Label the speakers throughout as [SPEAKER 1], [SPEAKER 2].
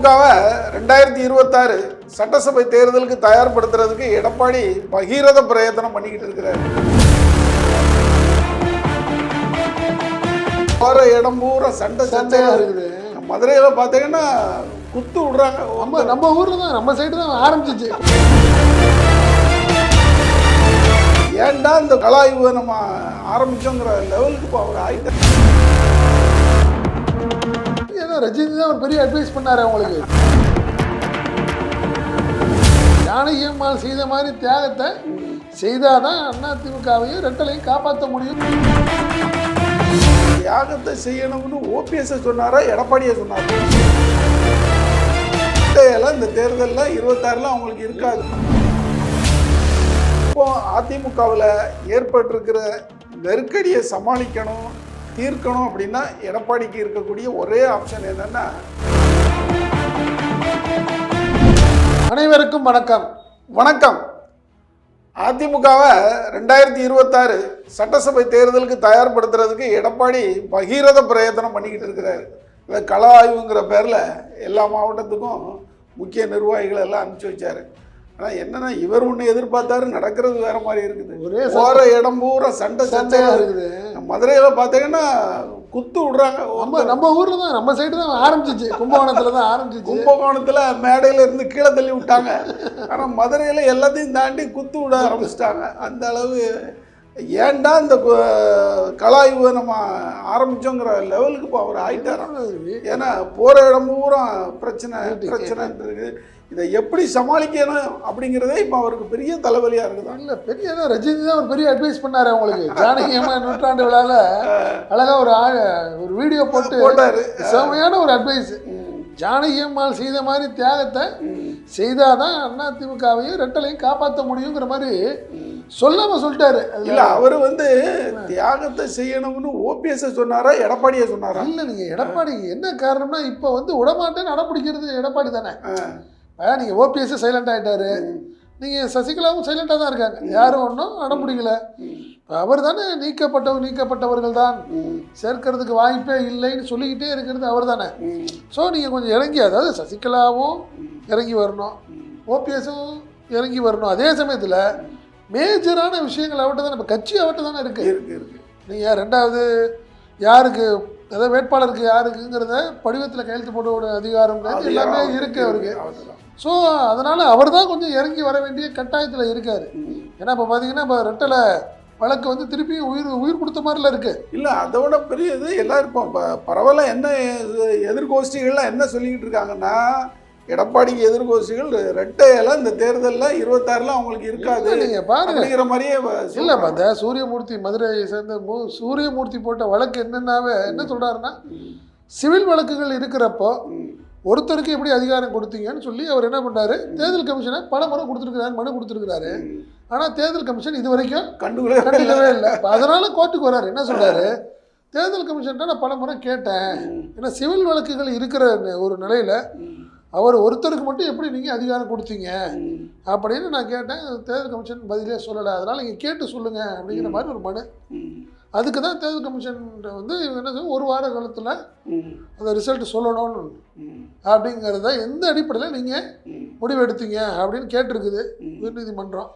[SPEAKER 1] அதிமுகவை ரெண்டாயிரத்தி இருபத்தாறு சட்டசபை தேர்தலுக்கு தயார்படுத்துறதுக்கு எடப்பாடி பகீரத பிரயத்தனம் பண்ணிக்கிட்டு இருக்கிறாரு. போற இடம் பூரா சண்டை
[SPEAKER 2] சண்டையா
[SPEAKER 1] சண்டையா
[SPEAKER 2] இருக்குது.
[SPEAKER 1] மதுரையில பாத்தீங்கன்னா குத்து விடுறாங்க.
[SPEAKER 2] நம்ம நம்ம ஊர்ல தான் நம்ம சைடு தான் ஆரம்பிச்சிச்சு.
[SPEAKER 1] ஏன்டா இந்த கலாய்வு நம்ம ஆரம்பிச்சோங்கிற லெவலுக்கு இப்போ அவர் ஆயிட்டார்.
[SPEAKER 2] ஏன்னா ரஜினி தான் ஒரு பெரிய அட்வைஸ் பண்ணார் அவங்களுக்கு. ஜானகி அம்மாள் செய்த மாதிரி தியாகத்தை செய்தாதான் அதிமுகவையும் ரெட்டலையும் காப்பாற்ற முடியும்.
[SPEAKER 1] தியாகத்தை செய்யணும்னு ஓபிஎஸ் சொன்னாரா எடப்பாடியை சொன்னார்? இந்த தேர்தலில் இருபத்தாறுல அவங்களுக்கு இருக்காது. இப்போ அதிமுகவில் ஏற்பட்டிருக்கிற நெருக்கடியை சமாளிக்கணும் தீர்க்கணும் அப்படின்னா எடப்பாடிக்கு இருக்கக்கூடிய ஒரே ஆப்ஷன் என்னன்னா
[SPEAKER 2] அனைவருக்கும் வணக்கம்.
[SPEAKER 1] வணக்கம். அதிமுகவை ரெண்டாயிரத்தி இருபத்தாறு சட்டசபை தேர்தலுக்கு தயார்படுத்துறதுக்கு எடப்பாடி பகீரத பிரயத்தனம் பண்ணிக்கிட்டு இருக்கிறாரு. இந்த கள ஆய்வுங்கிற பேரில் எல்லா மாவட்டத்துக்கும் முக்கிய நிர்வாகிகள் எல்லாம் அனுப்பிச்சு வச்சாரு. ஆனால் என்னன்னா இவர் ஒன்று எதிர்பார்த்தாரு நடக்கிறது வேற மாதிரி இருக்குது.
[SPEAKER 2] ஒரே
[SPEAKER 1] போகிற இடம் பூரா சண்டை
[SPEAKER 2] சண்டையா
[SPEAKER 1] சண்டையா
[SPEAKER 2] இருக்குது.
[SPEAKER 1] மதுரையில் பார்த்தீங்கன்னா குத்து விடுறாங்க.
[SPEAKER 2] நம்ம நம்ம ஊர்ல தான் நம்ம சைடு தான் ஆரம்பிச்சிச்சு. கும்பகோணத்துல தான் ஆரம்பிச்சிச்சு.
[SPEAKER 1] கும்பகோணத்தில் மேடையில இருந்து கீழே தள்ளி விட்டாங்க. ஆனால் மதுரையில் எல்லாத்தையும் தாண்டி குத்து விட ஆரம்பிச்சிட்டாங்க. அந்த அளவு ஏன்டா இந்த கலாய்வு நம்ம ஆரம்பிச்சோங்கிற லெவலுக்கு இப்போ அவர் ஆயிட்டாராம். ஏன்னா போகிற இடம் பூரா பிரச்சனை பிரச்சனை இருக்கு இதை எப்படி சமாளிக்கணும் அப்படிங்கிறதே இப்போ அவருக்கு பெரிய தலைவலியாக இருக்குதான்.
[SPEAKER 2] இல்ல பெரிய ரஜினி தான் ஒரு பெரிய அட்வைஸ் பண்ணாரு அவங்களுக்கு. ஜானகி அம்மா நூற்றாண்டு விழால அழகா ஒரு ஒரு வீடியோ போட்டு
[SPEAKER 1] போட்டாரு.
[SPEAKER 2] செமையான ஒரு அட்வைஸ் ஜானகி அம்மாள் செய்த மாதிரி தியாகத்தை செய்தாதான் அதிமுகவையும் ரெட்டலையும் காப்பாற்ற முடியுங்கிற மாதிரி சொல்லாம சொல்லிட்டாரு.
[SPEAKER 1] இல்லை அவர் வந்து தியாகத்தை செய்யணும்னு ஓபிஎஸ் சொன்னாரா எடப்பாடியே சொன்னாரா?
[SPEAKER 2] இல்ல நீங்க எடப்பாடி என்ன காரணம்னா இப்ப வந்து விடமாட்டேன்னு அடம்பிடிக்கிறது எடப்பாடி தானே. ஆ, நீங்க ஓபிஎஸ் சைலண்ட் ஆயிட்டாரு. நீங்க சசிகலாவும் சைலண்டா தான் இருக்காங்க. யாரும் ஒன்றும் அடம்பிடிக்கல அவர் தானே நீக்கப்பட்டவர் நீக்கப்பட்டவர்கள் தான். சேர்க்கறதுக்கு வாய்ப்பே இல்லைன்னு சொல்லிக்கிட்டே இருக்கிறது அவர் தானே ஸோ நீங்கள் கொஞ்சம் இறங்கி அதாவது சசிகலாவும் இறங்கி வரணும். ஓபிஎஸும் இறங்கி வரணும். அதே சமயத்தில் மேஜரான விஷயங்கள் அவர்கிட்ட தான் நம்ம கட்சி அவர்கிட்ட தானே இருக்குது
[SPEAKER 1] இருக்கு இருக்கு.
[SPEAKER 2] நீங்கள் ரெண்டாவது யாருக்கு அதாவது வேட்பாளருக்கு யாருக்குங்கிறத படிவத்தில் கையெழுத்து போட ஒரு அதிகாரம்
[SPEAKER 1] அது
[SPEAKER 2] எல்லாமே
[SPEAKER 1] அவருக்கு
[SPEAKER 2] இருக்கு அவருக்கு. ஸோ அதனால் அவர் தான் கொஞ்சம் இறங்கி வர வேண்டிய கட்டாயத்தில் இருக்கார். ஏன்னா இப்போ பார்த்தீங்கன்னா இப்போ ரெட்டலை வழக்கு வந்து திருப்பியும் உயிர் உயிர் கொடுத்த மாதிரில இருக்கு.
[SPEAKER 1] இல்ல அதை விட பெரிய இது எல்லாரும் இப்போ ப- பரவாயில்ல என்ன எதிர்கோஷ்டிகள்லாம் என்ன சொல்லிக்கிட்டு இருக்காங்கன்னா எடப்பாடிக்கு எதிர்கோஷ்டிகள் ரெட்டையில இந்த தேர்தலில் இருபத்தாறுல அவங்களுக்கு இருக்காது
[SPEAKER 2] நீங்கள் பாருங்க.
[SPEAKER 1] அப்படிங்கிற மாதிரியே
[SPEAKER 2] இல்லை. அந்த சூரியமூர்த்தி மதுரையை சேர்ந்த மூ சூரியமூர்த்தி போட்ட வழக்கு என்னன்னாவே என்ன சொல்கிறாருன்னா சிவில் வழக்குகள் இருக்கிறப்போ. ஒருத்தருக்கு எப்படி அதிகாரம் கொடுத்தீங்கன்னு சொல்லி அவர் என்ன பண்ணாரு தேர்தல் கமிஷனை பல முறை கொடுத்துருக்கிறாரு மனு கொடுத்துருக்கிறாரு. ஆனால் தேர்தல் கமிஷன் இது வரைக்கும்
[SPEAKER 1] கண்டுக்கவே இல்லை.
[SPEAKER 2] அதனால கோர்ட்டுக்கு வராரு என்ன சொல்றாரு? தேர்தல் கமிஷன்ட்ட நான் பல முறை கேட்டேன். ஏன்னா சிவில் வழக்குகள் இருக்கிற ஒரு நிலையில அவர் ஒருத்தருக்கு மட்டும் எப்படி நீங்கள் அதிகாரம் கொடுத்தீங்க? அப்படின்னு நான் கேட்டேன். தேர்தல் கமிஷன் பதிலே சொல்லலை. அதனால நீங்கள் கேட்டு சொல்லுங்க அப்படிங்கிற மாதிரி ஒரு மனு. அதுக்கு தான் தேர்தல் கமிஷன் வந்து என்ன ஒரு வார காலத்தில். அந்த ரிசல்ட் சொல்லணும்னு. அப்படிங்கிறத எந்த அடிப்படையில் நீங்கள்
[SPEAKER 1] ம்.
[SPEAKER 2] முடிவு எடுத்தீங்க அப்படின்னு கேட்டிருக்குது உயர்நீதிமன்றம்.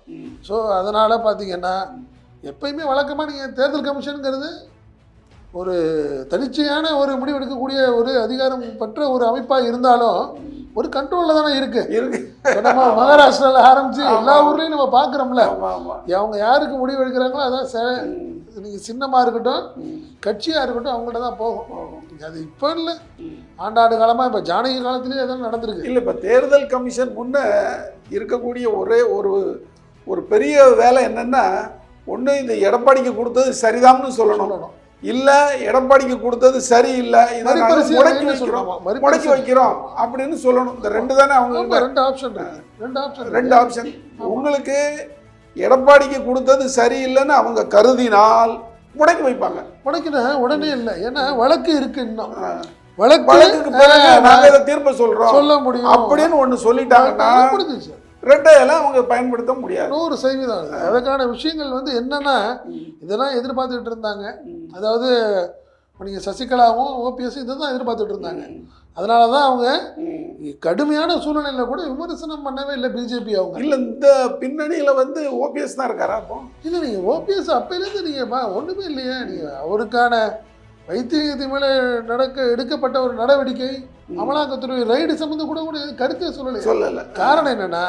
[SPEAKER 2] ஸோ அதனால் பார்த்தீங்கன்னா எப்பயுமே வழக்கமாக நீங்கள் தேர்தல் கமிஷனுங்கிறது ஒரு தனிச்சையான ஒரு முடிவு எடுக்கக்கூடிய ஒரு அதிகாரம் பெற்ற ஒரு அமைப்பாக இருந்தாலும் ஒரு கண்ட்ரோலில் தானே இருக்குது
[SPEAKER 1] இருக்கு.
[SPEAKER 2] இப்போ நம்ம மகாராஷ்டிராவில் ஆரம்பித்து எல்லா ஊர்லேயும் நம்ம பார்க்குறோம்ல. அவங்க யாருக்கு முடிவு எடுக்கிறாங்களோ அதான் ச. நீங்கள் சின்னமாக இருக்கட்டும். கட்சியாக இருக்கட்டும் அவங்கள்ட்ட தான் போகும். அது இப்போ இல்லை. ஆண்டாண்டு காலமாக இப்போ ஜானகி காலத்துலேயே அதெல்லாம் நடந்திருக்கு.
[SPEAKER 1] இல்லை இப்போ தேர்தல் கமிஷன் முன்ன இருக்கக்கூடிய ஒரே ஒரு ஒரு பெரிய வேலை என்னன்னா ஒன்று இந்த எடப்பாடிக்கு கொடுத்தது சரிதான்னு சொல்லணும். இல்லை எடப்பாடிக்கு கொடுத்தது சரியில்லை. இதை முடக்கி வைக்கிறோம். முடக்கி வைக்கிறோம் அப்படின்னு சொல்லணும். இந்த ரெண்டு தானே அவங்க
[SPEAKER 2] ரெண்டு ஆப்ஷன் ரெண்டு ஆப்ஷன்
[SPEAKER 1] ரெண்டு ஆப்ஷன் உங்களுக்கு எடப்பாடிக்கு கொடுத்தது சரியில்லைன்னு அவங்க கருதினால் முடக்கி வைப்பாங்க.
[SPEAKER 2] உனக்குன்னா உடனே இல்லை. ஏன்னா வழக்கு இருக்கு இன்னும். வழக்கு
[SPEAKER 1] வழக்குக்கு பிறகு
[SPEAKER 2] ஆ,
[SPEAKER 1] நாங்க இதை தீர்ப்பை சொல்றோம்.
[SPEAKER 2] சொல்ல முடியும்.
[SPEAKER 1] அப்படின்னு ஒண்ணு சொல்லிட்டாங்கன்னா
[SPEAKER 2] முடிஞ்சிச்சு
[SPEAKER 1] ரெட்டையெல்லாம் அவங்க பயன்படுத்த முடியாது.
[SPEAKER 2] நூறு சதவீதம். அது. அதுக்கான விஷயங்கள் வந்து என்னன்னா இதெல்லாம் எதிர்பார்த்துக்கிட்டு இருந்தாங்க. அதாவது இப்போ நீங்கள் சசிகலாவும் ஓபிஎஸ் இதை தான் எதிர்பார்த்துட்டு இருந்தாங்க. அதனால தான் அவங்க. கடுமையான சூழ்நிலையில் கூட விமர்சனம் பண்ணவே இல்லை பிஜேபி அவங்க.
[SPEAKER 1] இல்ல இந்த பின்னணியில வந்து ஓபிஎஸ் தான் இருக்காரா அப்போ?
[SPEAKER 2] இல்லை நீங்கள் ஓபிஎஸ் அப்பையிலேருந்து நீங்கள் ஒன்றுமே இல்லையே. நீங்கள் அவருக்கான வைத்தியத்தை மேலே நடக்க எடுக்கப்பட்ட ஒரு நடவடிக்கை. அமலாக்கத்துறை ரைடு சம்மந்தம் கூட கூட கருத்தே சொல்லலை.
[SPEAKER 1] சொல்லல.
[SPEAKER 2] காரணம் என்னன்னா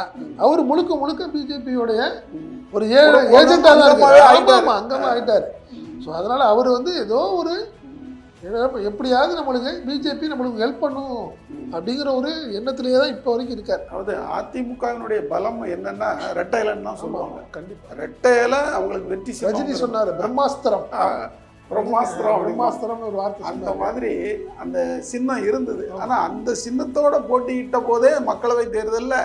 [SPEAKER 2] அவர் முழுக்க முழுக்க பிஜேபியோடைய ஒரு ஏ
[SPEAKER 1] ஒரு
[SPEAKER 2] ஏஜெண்டாக தான் அங்கமாக ஆயிட்டாரு. ஸோ அதனால அவர் வந்து ஏதோ ஒரு எப்படியாவது நம்மளுக்கு பிஜேபி நம்மளுக்கு ஹெல்ப் பண்ணும் அப்படிங்கிற ஒரு எண்ணத்திலேயே தான் இப்போ வரைக்கும் இருக்கார்.
[SPEAKER 1] அதாவது அதிமுகவினுடைய பலம் என்னன்னா ரெட்டை இலைன்னு தான் சொல்லுவாங்க.
[SPEAKER 2] கண்டிப்பாக
[SPEAKER 1] ரெட்டை இலை அவங்களுக்கு வெற்றி
[SPEAKER 2] ரஜினி சொன்னார் பிரம்மாஸ்திரம்.
[SPEAKER 1] பிரம்மாஸ்திரம் அப்படிமா.
[SPEAKER 2] பிரம்மாஸ்திரம்னு ஒரு வார்த்தை
[SPEAKER 1] அந்த மாதிரி அந்த சின்னம் இருந்தது. ஆனா அந்த சின்னத்தோட போட்டியிட்ட போதே மக்களவை தேர்தல்ல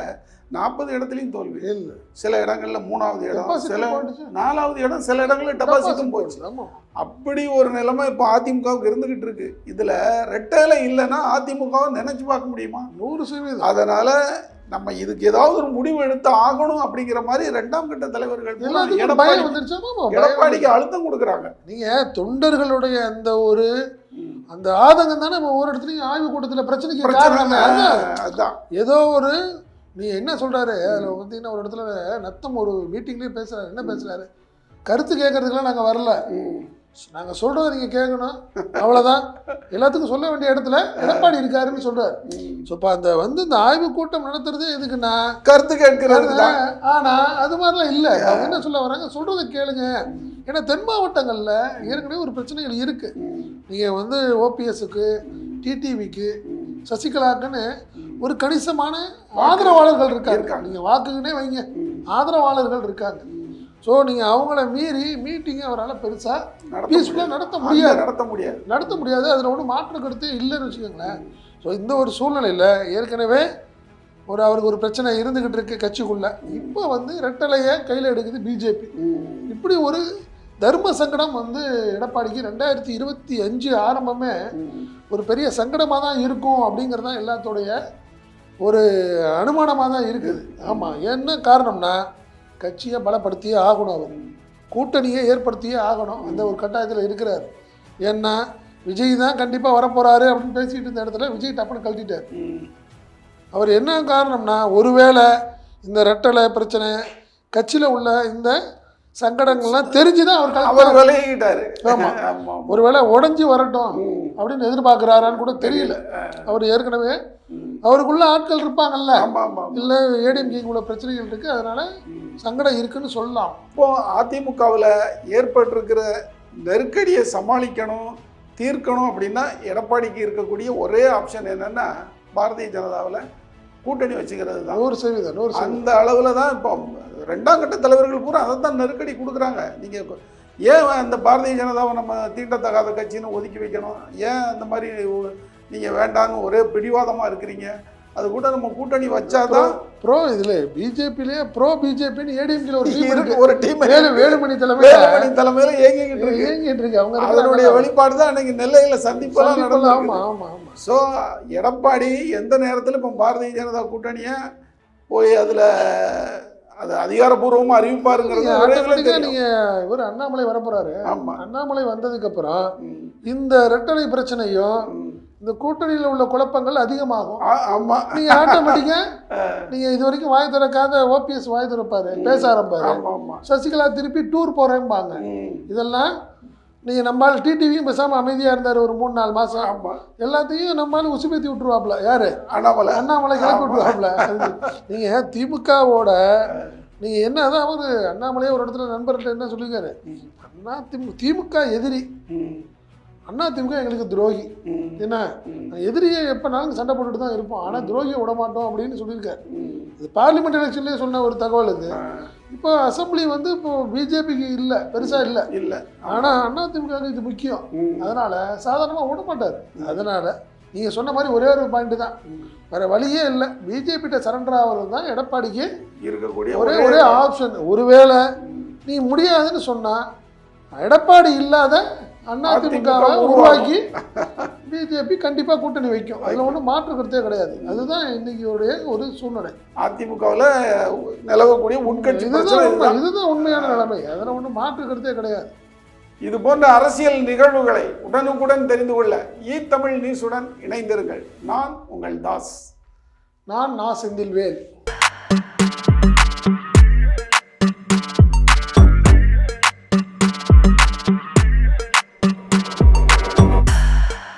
[SPEAKER 1] நாற்பது இடத்துலயும் தோல்வி.
[SPEAKER 2] இல்லை.
[SPEAKER 1] சில இடங்கள்ல மூணாவது இடம் சில. நாலாவது இடம் சில இடங்கள்ல டெபாசிட்டும் போச்சு. அப்படி ஒரு நிலைமை இப்போ அதிமுகவுக்கு இருந்துகிட்டு இருக்கு. இதுல ரெட்டையில இல்லைன்னா அதிமுகவை நினைச்சு பார்க்க முடியுமா?
[SPEAKER 2] நூறு சதவீதம்.
[SPEAKER 1] அதனால நம்ம இதுக்கு ஏதாவது ஒரு முடிவு எடுத்து ஆகணும் அப்படிங்கிற மாதிரி ரெண்டாம் கட்ட தலைவர்கள் எடப்பாடிக்கு அழுத்தம் கொடுக்குறாங்க.
[SPEAKER 2] நீங்க தொண்டர்களுடைய அந்த ஒரு அந்த ஆதங்கம் தானே நம்ம ஒவ்வொரு இடத்துலையும் ஆய்வு கூட்டத்தில் பிரச்சனைக்கு
[SPEAKER 1] பிரச்சனை
[SPEAKER 2] காரணமே. அதுதான். ஏதோ ஒரு நீ என்ன சொல்றாரு? அதில் பார்த்தீங்கன்னா ஒரு இடத்துல நத்தம் ஒரு மீட்டிங்லேயே பேசுறாரு. என்ன பேசுறாரு? கருத்து கேட்கறதுக்குலாம் நாங்கள் வரல. நாங்கள் சொல்றதை நீங்கள் கேட்கணும் அவ்வளோதான் எல்லாத்துக்கும் சொல்ல வேண்டிய இடத்துல எடப்பாடி இருக்காருன்னு சொல்றாரு.
[SPEAKER 1] ம்.
[SPEAKER 2] ஸோ இப்போ அந்த வந்து இந்த ஆய்வு கூட்டம் நடத்துறதே எதுக்குன்னா
[SPEAKER 1] கருத்து கேட்கிறது தான்.
[SPEAKER 2] ஆனா அது மாதிரிலாம் இல்லை. அவங்க என்ன சொல்ல வராங்க? சொல்றதை கேளுங்க. ஏன்னா தென் மாவட்டங்கள்ல ஏற்கனவே ஒரு பிரச்சனைகள் இருக்கு. நீங்க வந்து ஓபிஎஸ்க்கு டிடிவிக்கு சசிகலாக்குன்னு ஒரு கணிசமான ஆதரவாளர்கள் இருக்காங்க.
[SPEAKER 1] இருக்காங்க.
[SPEAKER 2] நீங்க வாக்குக்குன்னே வைங்க. ஆதரவாளர்கள் இருக்காங்க. ஸோ நீங்க அவங்கள மீறி மீட்டிங்கை அவரால் பெருசா
[SPEAKER 1] நடத்த
[SPEAKER 2] பீஸ்ஃபுல்லாக. நடத்த முடியாது.
[SPEAKER 1] நடத்த முடியாது.
[SPEAKER 2] நடத்த முடியாது. அதில் ஒன்றும் மாற்று கருத்தே இல்லைன்னு வச்சுக்கோங்களேன். ஸோ இந்த ஒரு சூழ்நிலையில் ஏற்கனவே ஒரு அவருக்கு ஒரு பிரச்சனை இருந்துக்கிட்டு இருக்கு கட்சிக்குள்ள. இப்போ வந்து ரெட்டலையை கையில் எடுக்குது பிஜேபி இப்படி ஒரு தர்ம சங்கடம் வந்து எடப்பாடிக்கு ரெண்டாயிரத்தி இருபத்தி அஞ்சு ஆரம்பமே ஒரு பெரிய சங்கடமாக தான் இருக்கும் அப்படிங்கிறது தான் எல்லாத்தோடைய ஒரு அனுமானமாக தான் இருக்குது. ஆமாம் என்ன காரணம்னா கட்சியை பலப்படுத்தியே ஆகணும் அவர். கூட்டணியை ஏற்படுத்தியே ஆகணும். அந்த ஒரு கட்டாயத்தில் இருக்கிறார். ஏன்னா விஜய் தான் கண்டிப்பாக வரப்போகிறாரு அப்படின்னு பேசிட்டு இருந்த இடத்துல விஜய் டப்புன்னு கழட்டிட்டார். அவர் என்ன காரணம்னா ஒருவேளை இந்த ரெட்டலை பிரச்சனை கட்சியில் உள்ள இந்த சங்கடங்கள்லாம் தெரிஞ்சு தான் அவர்
[SPEAKER 1] அவர் விலகிட்டாரு
[SPEAKER 2] ஆமா.
[SPEAKER 1] ஆமா
[SPEAKER 2] ஒருவேளை உடஞ்சி வரட்டும். அப்படின்னு எதிர்பார்க்குறாரான்னு கூட தெரியல. அவர் ஏற்கனவே. அவருக்குள்ள ஆட்கள் இருப்பாங்கல்ல. இல்லை ஏடிஎம்கேக்குள்ள பிரச்சனைகள் இருக்குது அதனால சங்கடம் இருக்குன்னு சொல்லலாம்.
[SPEAKER 1] இப்போ அதிமுகவில் ஏற்பட்டிருக்கிற நெருக்கடியை சமாளிக்கணும் தீர்க்கணும் அப்படின்னா எடப்பாடிக்கு இருக்கக்கூடிய ஒரே ஆப்ஷன் என்னன்னா பாரதிய ஜனதாவில் கூட்டணி வச்சுக்கிறது தான்.
[SPEAKER 2] நூறு சதவீதம் நூறு
[SPEAKER 1] அந்த அளவில் தான் இப்போ ரெண்டாம் கட்ட தலைவர்கள் பூரா அதை தான் நெருக்கடி கொடுக்குறாங்க. நீங்கள் ஏன் அந்த பாரதிய ஜனதாவை நம்ம தீண்டத்தகாத கட்சின்னு ஒதுக்கி வைக்கணும்? ஏன் அந்த மாதிரி நீங்கள் வேண்டான்னு ஒரே பிடிவாதமாக இருக்கிறீங்க. அது கூட நம்ம கூட்டணி வச்சாதான்
[SPEAKER 2] ப்ரோ இதில் பிஜேபிலேயே ப்ரோ பிஜேபின்னு ஏடிஎம்கேல ஒரு டீம்
[SPEAKER 1] இருக்கு. ஒரு டீம்
[SPEAKER 2] வேலு வேலுமணி தலைமையில்
[SPEAKER 1] வேலுமணி தலைமையில இயங்கிக்கிட்டு இருக்கு.
[SPEAKER 2] இயங்கிட்டு இருக்கு. அவங்க
[SPEAKER 1] அதனுடைய வெளிப்பாடு தான் அன்னைக்கு நெல்லையில சந்திப்பெல்லாம்
[SPEAKER 2] சந்திப்புல,
[SPEAKER 1] நடந்து
[SPEAKER 2] ஆமா ஆமா ஆமா.
[SPEAKER 1] ஸோ எடப்பாடி எந்த நேரத்தில் இப்போ பாரதிய ஜனதா கூட்டணியை போய் அதில் அது அதிகாரப்பூர்வமாக அறிவிப்பாருங்கிறது
[SPEAKER 2] நீங்க
[SPEAKER 1] ஒரே இதுல
[SPEAKER 2] automatic ஆ
[SPEAKER 1] தெரியும்.
[SPEAKER 2] நீங்க இவர் அண்ணாமலை வரப்போறாரு.
[SPEAKER 1] ஆமா.
[SPEAKER 2] அண்ணாமலை வந்ததுக்கு அப்புறம்
[SPEAKER 1] ம்,
[SPEAKER 2] இந்த ரெட்டலை பிரச்சனையும். இந்த கூட்டணியில் உள்ள குழப்பங்கள் அதிகமாகும்.
[SPEAKER 1] ஆ- ஆமா.
[SPEAKER 2] நீங்க ஆட்டோமேட்டிக்கா நீங்க இது வரைக்கும் வாய் திறக்காத ஓபிஎஸ் வாய் திறப்பாரு பேச ஆரம்பாரு சசிகலா திருப்பி டூர் போறேன்பாங்க
[SPEAKER 1] ம்,
[SPEAKER 2] இதெல்லாம் நீங்க நம்மால் டிடிவியும் பேசாம அமைதியா இருந்தார் ஒரு மூணு நாலு மாசம்.
[SPEAKER 1] ஆமா.
[SPEAKER 2] எல்லாத்தையும் நம்மால உசுப்பேத்தி விட்டுருவாப்ல. யாரு?
[SPEAKER 1] அண்ணாமலை.
[SPEAKER 2] அண்ணாமலை கிளப்பி விட்டுருவாப்ல. நீங்க திமுகவோட நீங்க என்ன அதான் அவரு அண்ணாமலையே ஒரு இடத்துல நண்பர்கிட்ட என்ன சொல்லியிருக்காரு? அண்ணா திமு திமுக எதிரி. அண்ணா திமுக எங்களுக்கு துரோகி. என்ன எதிரியை எப்போனாலும் சண்டை போட்டுட்டு தான் இருப்போம். ஆனால் துரோகியை விட மாட்டோம் அப்படின்னு சொல்லியிருக்காரு. இது பார்லிமெண்ட் எலெக்ஷன்லேயே சொன்ன ஒரு தகவல் இது. இப்போ அசம்பிளி வந்து இப்போ பிஜேபிக்கு இல்லை பெருசாக இல்லை.
[SPEAKER 1] இல்ல.
[SPEAKER 2] ஆனால் அண்ணா திமுக இது முக்கியம். அதனால சாதாரணமாக விட மாட்டார். அதனால நீங்கள் சொன்ன மாதிரி ஒரே ஒரு பாயிண்ட் தான். வேற வழியே இல்லை. பிஜேபிகிட்ட சரண்டர் ஆகிறது தான் எடப்பாடிக்கு
[SPEAKER 1] இருக்கக்கூடிய
[SPEAKER 2] ஒரே ஒரே ஆப்ஷன் ஒருவேளை நீ முடியாதுன்னு சொன்னா எடப்பாடி இல்லாத அண்ணா திமுகவை
[SPEAKER 1] அதிமுக
[SPEAKER 2] உருவாக்கி பிஜேபி கண்டிப்பா கூட்டணி வைக்கும். அதுல ஒன்றும் மாற்று கருத்தே கிடையாது. அதுதான் இன்னைக்கு ஒரு சூழ்நிலை.
[SPEAKER 1] அதிமுகவில் நிலவக்கூடிய உட்கட்சி
[SPEAKER 2] இதுதான் உண்மை. இதுதான். உண்மையான நிலைமை. அதில் ஒன்றும் மாற்று கருத்தே கிடையாது.
[SPEAKER 1] இது போன்ற அரசியல் நிகழ்வுகளை உடனுக்குடன் தெரிந்து கொள்ள ஈ தமிழ் நியூஸுடன் இணைந்திருங்கள். நான் உங்கள் தாஸ்.
[SPEAKER 2] நான் நான் செந்தில்வேல்.